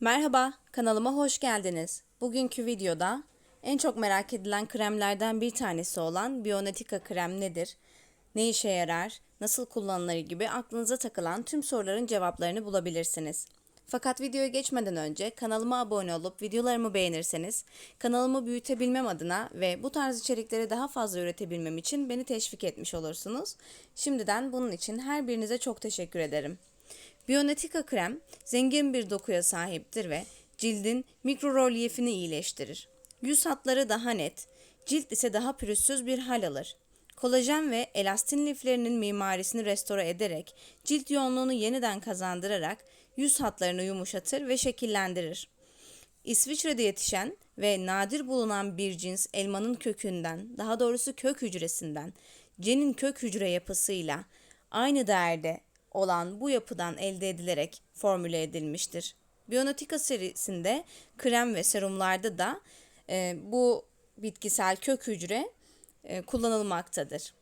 Merhaba, kanalıma hoş geldiniz. Bugünkü videoda en çok merak edilen kremlerden bir tanesi olan Bionetica krem nedir? Ne işe yarar? Nasıl kullanılır gibi aklınıza takılan tüm soruların cevaplarını bulabilirsiniz. Fakat videoya geçmeden önce kanalıma abone olup videolarımı beğenirseniz kanalımı büyütebilmem adına ve bu tarz içerikleri daha fazla üretebilmem için beni teşvik etmiş olursunuz. Şimdiden bunun için her birinize çok teşekkür ederim. Bionetica krem zengin bir dokuya sahiptir ve cildin mikro rolyefini iyileştirir. Yüz hatları daha net, cilt ise daha pürüzsüz bir hal alır. Kolajen ve elastin liflerinin mimarisini restore ederek cilt yoğunluğunu yeniden kazandırarak yüz hatlarını yumuşatır ve şekillendirir. İsviçre'de yetişen ve nadir bulunan bir cins elmanın kökünden, daha doğrusu kök hücresinden, cenin kök hücre yapısıyla aynı değerde olan bu yapıdan elde edilerek formüle edilmiştir. Bionotika serisinde krem ve serumlarda da e, bu bitkisel kök hücre e, kullanılmaktadır.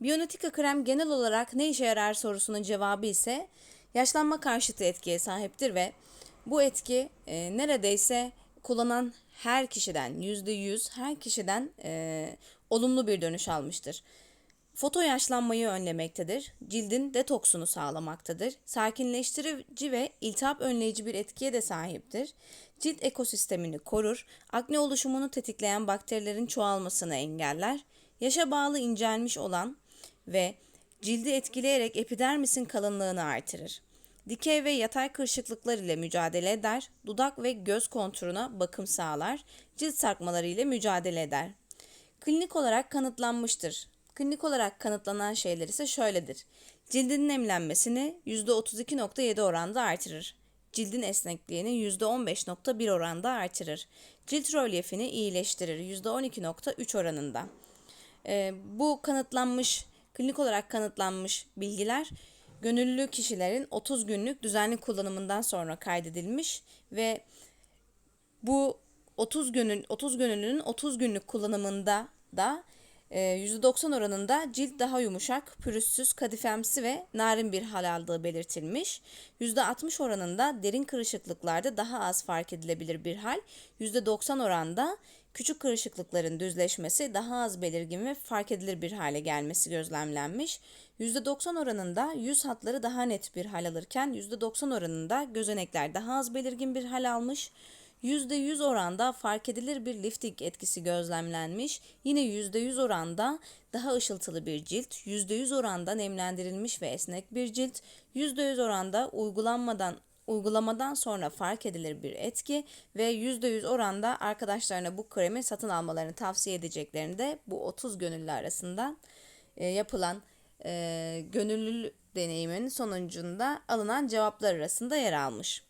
Bionotika krem genel olarak ne işe yarar sorusunun cevabı ise yaşlanma karşıtı etkiye sahiptir ve bu etki e, neredeyse kullanan her kişiden %100 her kişiden e, olumlu bir dönüş almıştır. Foto yaşlanmayı önlemektedir. Cildin detoksunu sağlamaktadır. Sakinleştirici ve iltihap önleyici bir etkiye de sahiptir. Cilt ekosistemini korur. Akne oluşumunu tetikleyen bakterilerin çoğalmasını engeller. Yaşa bağlı incelmiş olan ve cildi etkileyerek epidermisin kalınlığını artırır. Dikey ve yatay kırışıklıklar ile mücadele eder. Dudak ve göz konturuna bakım sağlar. Cilt sarkmaları ile mücadele eder. Klinik olarak kanıtlanmıştır. Klinik olarak kanıtlanan şeyler ise şöyledir. Cildin nemlenmesini %32.7 oranda artırır. Cildin esnekliğini %15.1 oranda artırır. Cilt rölyefini iyileştirir %12.3 oranında. Ee, bu kanıtlanmış, klinik olarak kanıtlanmış bilgiler gönüllü kişilerin 30 günlük düzenli kullanımından sonra kaydedilmiş ve bu 30 günün 30 gönüllünün 30 günlük kullanımında da %90 ee, oranında cilt daha yumuşak, pürüzsüz, kadifemsi ve narin bir hal aldığı belirtilmiş. %60 oranında derin kırışıklıklarda daha az fark edilebilir bir hal. %90 oranda küçük kırışıklıkların düzleşmesi daha az belirgin ve fark edilir bir hale gelmesi gözlemlenmiş. %90 oranında yüz hatları daha net bir hal alırken %90 oranında gözenekler daha az belirgin bir hal almış. %100 oranda fark edilir bir lifting etkisi gözlemlenmiş. Yine %100 oranda daha ışıltılı bir cilt, %100 oranda nemlendirilmiş ve esnek bir cilt, %100 oranda uygulanmadan uygulamadan sonra fark edilir bir etki ve %100 oranda arkadaşlarına bu kremi satın almalarını tavsiye edeceklerini de bu 30 gönüllü arasında e, yapılan e, gönüllü deneyimin sonucunda alınan cevaplar arasında yer almış.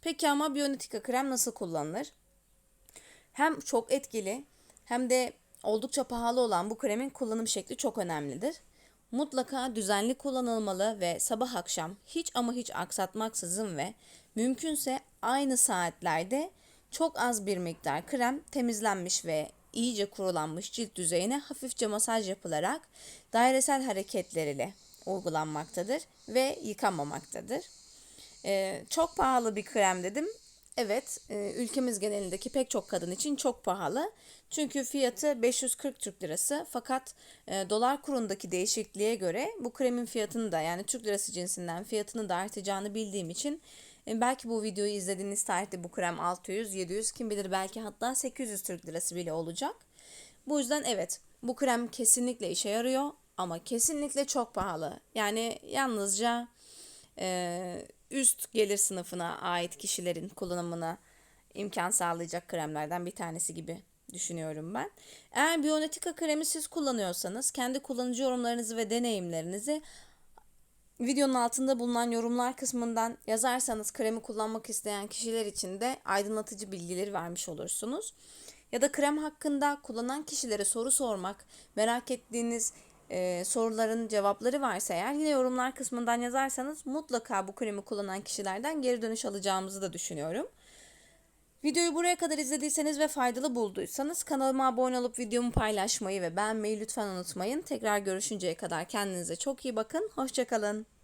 Peki ama Bionetica krem nasıl kullanılır? Hem çok etkili hem de oldukça pahalı olan bu kremin kullanım şekli çok önemlidir. Mutlaka düzenli kullanılmalı ve sabah akşam hiç ama hiç aksatmaksızın ve mümkünse aynı saatlerde çok az bir miktar krem temizlenmiş ve iyice kurulanmış cilt yüzeyine hafifçe masaj yapılarak dairesel hareketler ile uygulanmaktadır ve yıkanmamaktadır. Ee, çok pahalı bir krem dedim. Evet, e, ülkemiz genelindeki pek çok kadın için çok pahalı. Çünkü fiyatı 540 Türk Lirası. Fakat e, dolar kurundaki değişikliğe göre bu kremin fiyatını da yani Türk Lirası cinsinden fiyatını da artacağını bildiğim için e, belki bu videoyu izlediğiniz tarihte bu krem 600, 700 kim bilir belki hatta 800 Türk Lirası bile olacak. Bu yüzden evet bu krem kesinlikle işe yarıyor ama kesinlikle çok pahalı. Yani yalnızca e, üst gelir sınıfına ait kişilerin kullanımına imkan sağlayacak kremlerden bir tanesi gibi düşünüyorum ben. Eğer Bionetica kremi siz kullanıyorsanız kendi kullanıcı yorumlarınızı ve deneyimlerinizi videonun altında bulunan yorumlar kısmından yazarsanız kremi kullanmak isteyen kişiler için de aydınlatıcı bilgileri vermiş olursunuz. Ya da krem hakkında kullanan kişilere soru sormak, merak ettiğiniz e, soruların cevapları varsa eğer yine yorumlar kısmından yazarsanız mutlaka bu kremi kullanan kişilerden geri dönüş alacağımızı da düşünüyorum. Videoyu buraya kadar izlediyseniz ve faydalı bulduysanız kanalıma abone olup videomu paylaşmayı ve beğenmeyi lütfen unutmayın. Tekrar görüşünceye kadar kendinize çok iyi bakın. Hoşçakalın.